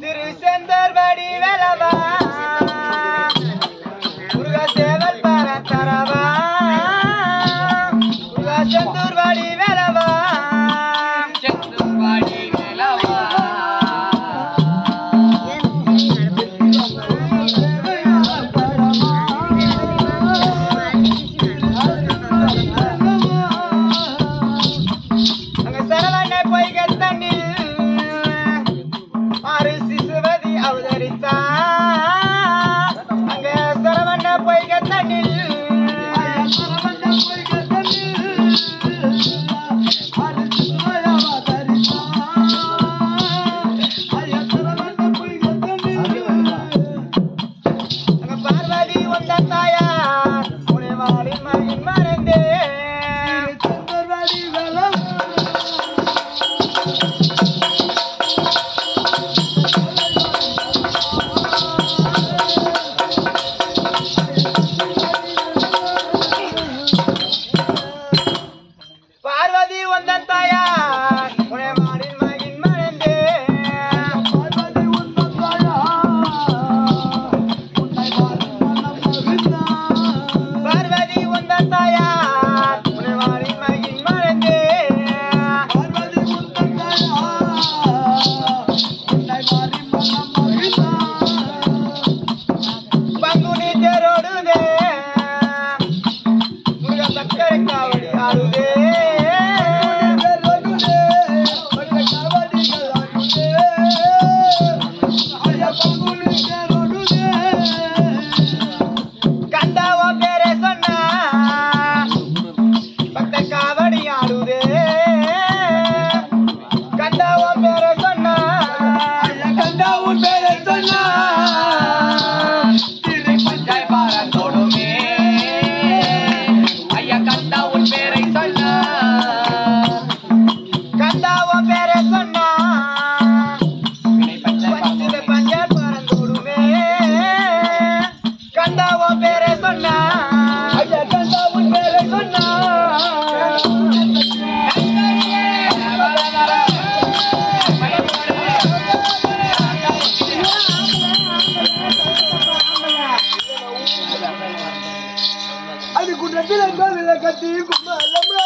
திரு செந்தர் வடி வெலவா முருக சேவல் பரத்தரவா. முருக செந்தூர் வடி வெலவா சிசுவதி அவதரித்தா. அங்க சரவண பொய்கள் தண்ணில். பார்வதி வந்த பார்வதி வந்தன் தாயார். உனைவாளின் மகின் மறைந்தே பார்வதி வந்த பேரே சொன்னா அது குற்றத்தில் கோவில கட்டி கும்பலமா